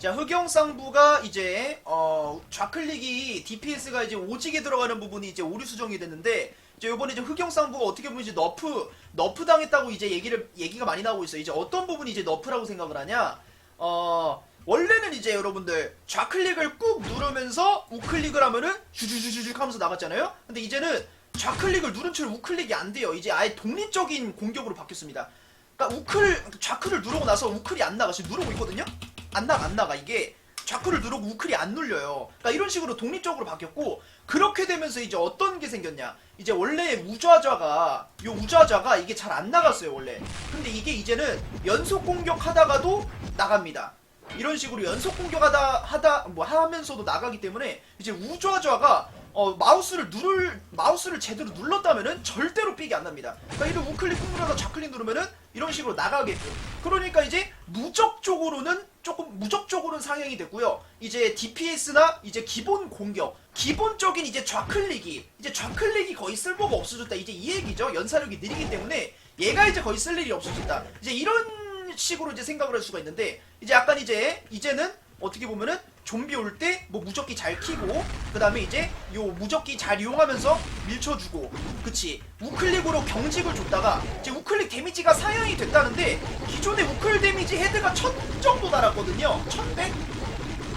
자 흑영상부가 이제 어 좌클릭이 DPS가 이제 오지게 들어가는 부분이 이제 오류 수정이 됐는데 이제 요번에 이제 흑영상부가 어떻게 보면 이제 너프 너프 당했다고 이제 얘기를 얘기가 많이 나오고 있어요. 이제 어떤 부분이 이제 너프라고 생각을 하냐? 어 원래는 이제 여러분들 좌클릭을 꾹 누르면서 우클릭을 하면은 슈슈슈슈 하면서 나갔잖아요. 근데 이제는 좌클릭을 누른 채로 우클릭이 안 돼요. 이제 아예 독립적인 공격으로 바뀌었습니다. 그러니까 우클 좌클을 누르고 나서 우클이 안 나가. 지금 누르고 있거든요. 안 나가 안 나가 이게 좌클을 누르고 우클이 안 눌려요. 그러니까 이런 식으로 독립적으로 바뀌었고 그렇게 되면서 이제 어떤 게 생겼냐? 이제 원래 우좌좌가 요 우좌좌가 이게 잘 안 나갔어요 원래. 근데 이게 이제는 연속 공격하다가도 나갑니다. 이런 식으로 연속 공격하다 하다 뭐 하면서도 나가기 때문에 이제 우좌좌가 어, 마우스를 누를 마우스를 제대로 눌렀다면은 절대로 삑이 안 납니다. 그러니까 이런 우클릭 꾹 눌러서 좌클릭 누르면은 이런 식으로 나가게끔. 그러니까 이제 무적적으로는 조금 무적적으로는 상향이 됐고요. 이제 DPS나 이제 기본 공격, 기본적인 이제 좌클릭이 이제 좌클릭이 거의 쓸모가 없어졌다. 이제 이 얘기죠. 연사력이 느리기 때문에 얘가 이제 거의 쓸 일이 없어졌다. 이제 이런 식으로 이제 생각을 할 수가 있는데 이제 약간 이제 이제는 어떻게 보면은 좀비 올 때 뭐 무적기 잘 키고 그 다음에 이제 요 무적기 잘 이용하면서 밀쳐주고 그치 우클릭으로 경직을 줬다가 이제 데미지가 상향이 됐다는데 기존의 우클 데미지 헤드가 1000 정도 달았거든요 1100?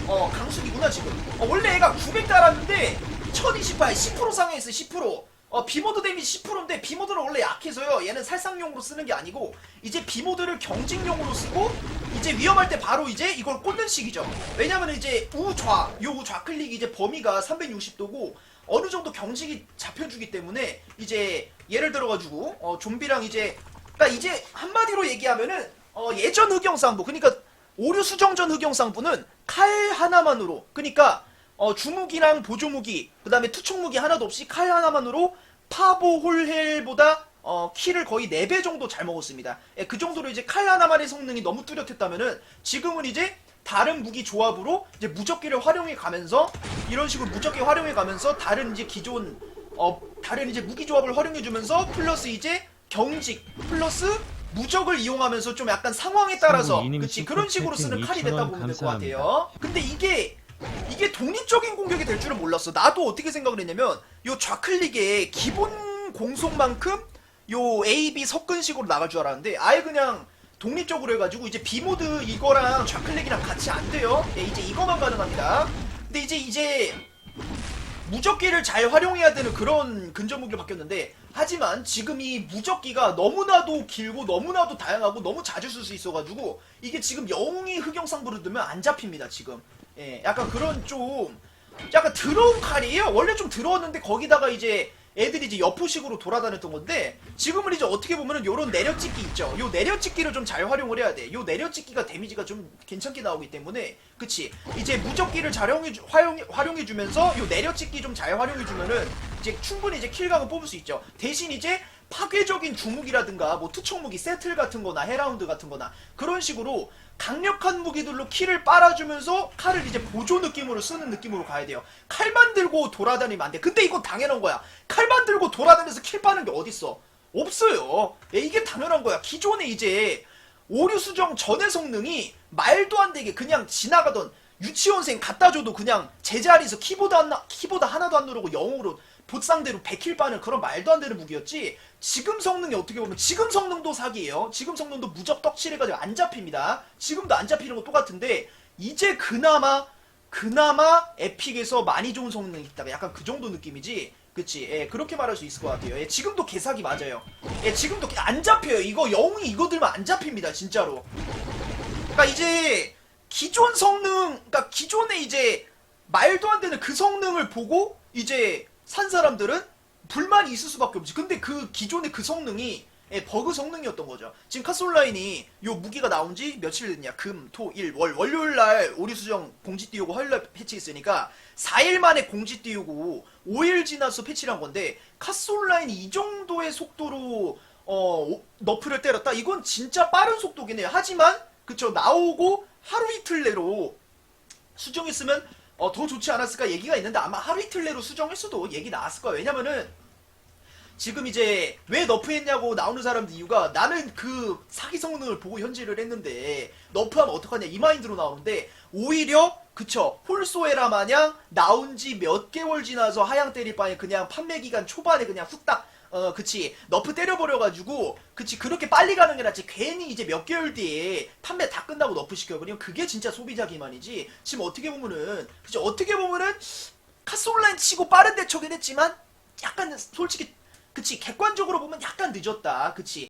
어 강수기구나 지금 어, 원래 얘가 900 달았는데 1028 10% 상향했어 10% 어, 비모드 데미지 10%인데 비모드는 원래 약해서요. 얘는 살상용으로 쓰는 게 아니고 이제 비모드를 경직용으로 쓰고 이제 위험할 때 바로 이제 이걸 꽂는 식이죠. 왜냐면 이제 우좌 요 우좌 클릭이 이제 범위가 360도고 어느 정도 경직이 잡혀주기 때문에 이제 예를 들어가지고 어, 좀비랑 이제 그러니까 이제 한마디로 얘기하면은 어, 예전 흑영상부 그러니까 오류 수정전 흑영상부는 칼 하나만으로 그러니까 어, 주무기랑 보조무기, 그 다음에 투척무기 하나도 없이 칼 하나만으로 파보 홀헬보다 어, 키를 거의 4배 정도 잘 먹었습니다. 예, 그 정도로 이제 칼 하나만의 성능이 너무 뚜렷했다면은 지금은 이제 다른 무기 조합으로 이제 무적기를 활용해 가면서 이런 식으로 무적기 활용해 가면서 다른 이제 기존 어 다른 이제 무기 조합을 활용해 주면서 플러스 이제 경직 플러스 무적을 이용하면서 좀 약간 상황에 따라서 이님 그치 그런 식으로 쓰는 칼이 됐다고 2,000원 보면 될 것 감사합니다. 같아요. 근데 이게 이게 독립적인 공격이 될 줄은 몰랐어. 나도 어떻게 생각을 했냐면 요 좌클릭의 기본 공속만큼 요 A, B 섞은식으로 나갈 줄 알았는데 아예 그냥 독립적으로 해가지고 이제 B 모드 이거랑 좌클릭이랑 같이 안 돼요. 예, 이제 이거만 가능합니다. 근데 이제 이제 무적기를 잘 활용해야 되는 그런 근접 무기로 바뀌었는데 하지만 지금 이 무적기가 너무나도 길고 너무나도 다양하고 너무 자주 쓸 수 있어가지고 이게 지금 영웅이 흑영상부를 두면 안 잡힙니다 지금. 예 약간 그런 좀 약간 더러운 칼이에요. 원래 좀 더러웠는데 거기다가 이제 애들이 이제 여포식으로 돌아다녔던 건데 지금은 이제 어떻게 보면은 요런 내려찍기 있죠. 요 내려찍기를 좀 잘 활용을 해야 돼 요 내려찍기가 데미지가 좀 괜찮게 나오기 때문에 그치? 이제 무적기를 잘 활용해, 주- 활용해, 활용해 주면서 요 내려찍기 좀 잘 활용해 주면은 이제 충분히 이제 킬각을 뽑을 수 있죠. 대신 이제 파괴적인 주무기라든가 뭐 투척 무기 세틀 같은 거나 헤라운드 같은 거나 그런 식으로 강력한 무기들로 키를 빨아주면서 칼을 이제 보조 느낌으로 쓰는 느낌으로 가야 돼요. 칼만 들고 돌아다니면 안 돼. 근데 이건 당연한 거야. 칼만 들고 돌아다니면서 킬 빠는 게 어딨어? 없어요. 예, 이게 당연한 거야. 기존에 이제 오류 수정 전의 성능이 말도 안 되게 그냥 지나가던 유치원생 갖다 줘도 그냥 제자리에서 키보드 하나, 키보드 하나도 안 누르고 영어로 보상대로 100킬 빠는 그런 말도 안 되는 무기였지 지금 성능이 어떻게 보면 지금 성능도 사기예요. 지금 성능도 무적 떡칠해가지고 안 잡힙니다. 지금도 안 잡히는 거 똑같은데 이제 그나마 그나마 에픽에서 많이 좋은 성능이 있다 약간 그 정도 느낌이지? 그치? 예, 그렇게 말할 수 있을 것 같아요. 예, 지금도 개사기 맞아요. 예, 지금도 개- 안 잡혀요. 이거 영웅이 이거 들면 안 잡힙니다 진짜로. 그러니까 이제 기존 성능, 그러니까 기존에 이제 말도 안 되는 그 성능을 보고 이제 산 사람들은 불만이 있을 수밖에 없지. 근데 그 기존의 그 성능이 예, 버그 성능이었던 거죠. 지금 카솔라인이 요 무기가 나온 지 며칠 됐냐? 금, 토, 일, 월. 월요일 날 오류 수정 공지 띄우고 화요일 날 패치했으니까 4일 만에 공지 띄우고 5일 지나서 패치를 한 건데 카솔라인이 이 정도의 속도로 어, 오- 너프를 때렸다? 이건 진짜 빠른 속도긴 해요. 하지만 그쵸 나오고 하루 이틀 내로 수정했으면 어, 더 좋지 않았을까 얘기가 있는데 아마 하루 이틀 내로 수정했어도 얘기 나왔을 거예요. 왜냐면은 지금 이제 왜 너프했냐고 나오는 사람들 이유가 나는 그 사기 성능을 보고 현질을 했는데 너프하면 어떡하냐 이 마인드로 나오는데 오히려 그쵸 홀소에라 마냥 나온 지 몇 개월 지나서 하향 때릴 바에 그냥 판매 기간 초반에 그냥 후딱 어 그치. 너프 때려버려가지고 그치 그렇게 빨리 가는 게 낫지. 괜히 이제 몇 개월 뒤에 판매 다 끝나고 너프 시켜버리면 그게 진짜 소비자 기만이지. 지금 어떻게 보면은 그치 어떻게 보면은 카스 온라인 치고 빠른 대처긴 했지만 약간 솔직히 그치 객관적으로 보면 약간 늦었다. 그치